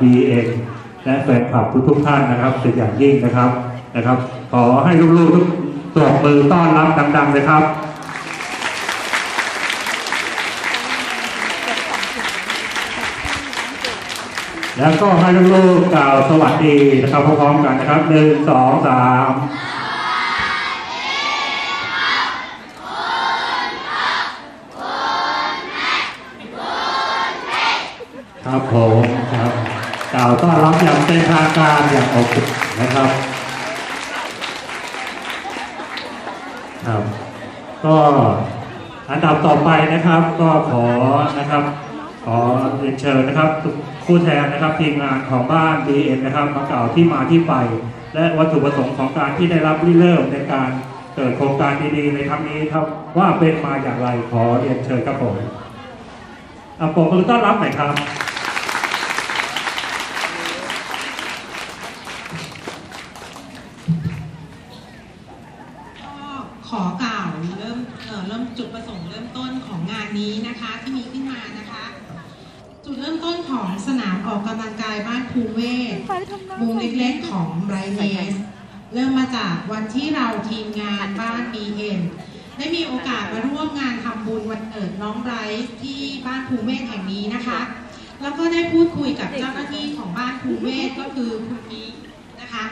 BN และแฟนคลับทุกๆท่านนะครับเป็นอย่างยิ่งนะครับนะครับ ขอให้ลูกๆทุกตบมือต้อนรับดังๆเลยครับแล้วก็ให้ลูกๆกล่าวสวัสดีนะครับพร้อมๆกันนะครับหนึ่งสองสามครับผมครับ กล่าวต้อนรับอย่างเป็นทางการอย่างอบอุ่นนะครับครับก็อันดับต่อไปนะครับก็ขอนะครับขอเรียนเชิญนะครับผู้แทนนะครับทีมงานของบ้าน BN นะครับมากล่าวที่มาที่ไป และวัตถุประสงค์ของการที่ได้รับริเริ่มในการเกิดโครงการดีๆในครั้งนี้ครับว่าเป็นมาอย่างไรขอเรียนเชิญครับผมอะผมมือต้อนรับหน่อยครับ ขอกล่าวเริ่มเอ่อเริ่มจุดประสงค์เริ่มต้นของงานนี้นะคะที่มีขึ้นมานะคะ จุดเริ่มต้นของสนามออกกำลังกายบ้านภูเวศมุมเล็กๆของไบรเนสเริ่มมาจากวันที่เราทีมงานบ้าน BN ได้มีโอกาสมาร่วมงานทำบุญวันเกิดน้องไบรท์ที่บ้านภูเวศแห่งนี้นะคะ แล้วก็ได้พูดคุยกับเจ้าหน้าที่ของบ้านภูเวศก็คือคุณนี้นะคะ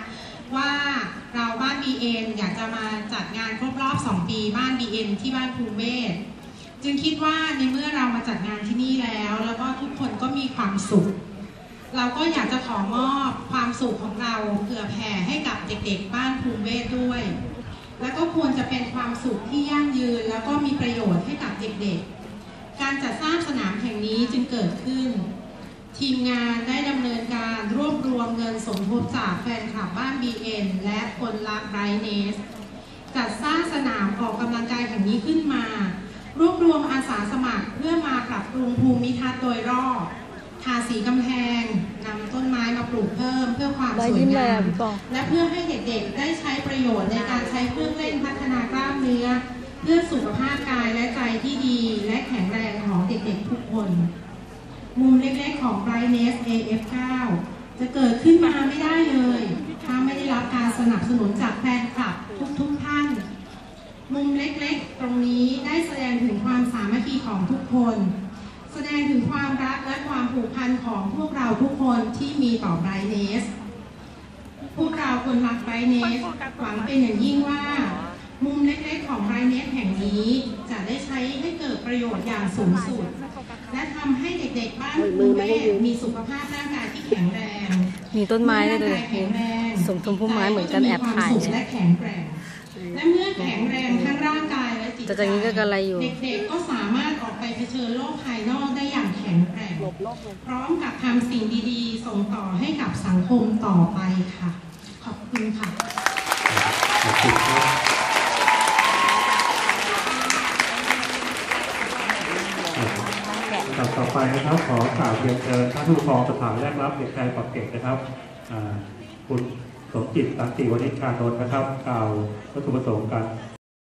ว่าเราบ้าน BN อยากจะมาจัดงานครบรอบ 2 ปีบ้าน BN ที่บ้านภูเวศจึงคิดว่าในเมื่อเรามาจัดงานที่นี่แล้ว แล้วก็ทุกคนก็มีความสุข เราก็อยากจะขอมอบความสุขของเราเผื่อแผ่ให้กับเด็กๆ บ้านภูเวศด้วย แล้วก็ควรจะเป็นความสุขที่ยั่งยืน แล้วก็มีประโยชน์ให้กับเด็กๆ การจัดสร้างสนามแห่งนี้จึงเกิดขึ้น ทีมงานได้ดำเนินการรวบรวมเงินสมทบจากแฟนคลับบ้าน BN และคนรักไบรเนสจัดสร้างสนามออกกำลังกายแห่งนี้ขึ้นมา รวบรวมอาสาสมัครเพื่อมาปรับปรุงภูมิทัศน์โดยรอบทาสีกำแพงนำต้นไม้มาปลูกเพิ่มเพื่อความสวยงามและเพื่อให้เด็กๆ ได้ใช้ประโยชน์ในการใช้เครื่องเล่นพัฒนากล้ามเนื้อ เพื่อสุขภาพกายและใจที่ดี และแข็งแรงของเด็กๆทุกคน มุมเล็กๆของ Brightness AF9 จะเกิดขึ้นมาไม่ได้เลย ถ้าไม่ได้รับการสนับสนุนจากแฟนคลับทุกๆท่าน มุมเล็กๆ ตรงนี้ได้แสดงถึงความสามัคคีของทุกคน แสดงถึงความรักและความผูกพันของพวกเราทุกคนที่มีต่อ Brightness พวกเราคนรัก Brightness หวังเป็นอย่างยิ่งว่ามุมเล็กๆ ของ Brightness แห่งนี้จะได้ใช้ให้เกิดประโยชน์อย่างสูงสุด ด็กๆบ้านภูเวศมีสุขภาพร่างกายที่แข็งแรงมีต้นไม้ด้วยเมื่อเลยร่างกายแข็งแรงส่งชมพู่ไม้เหมือนกันแอบถ่ายจิตใจก็จะมีควมสุขและแข็งแกร่งและเมื่อแข็งแรงทั้งร่างกายและจิตใจแต่จากนี้ก็กระไรอยู่เด็กๆก็สามารถออกไปเผชิญโลกภายนอกได้อย่างแข็งแกร่งพร้อมกับทำสิ่งดีๆ ส่งต่อให้กับสังคมต่อไปค่ะ ลำดับต่อไปนะครับ ขอกล่าวเรียนเชิญท่านผู้ปกครองสถานแรกรับเด็กชายปักเก็ตนะครับคุณสมจิตตันติวณิชชานนท์นะครับกล่าววัตถุประสงค์การ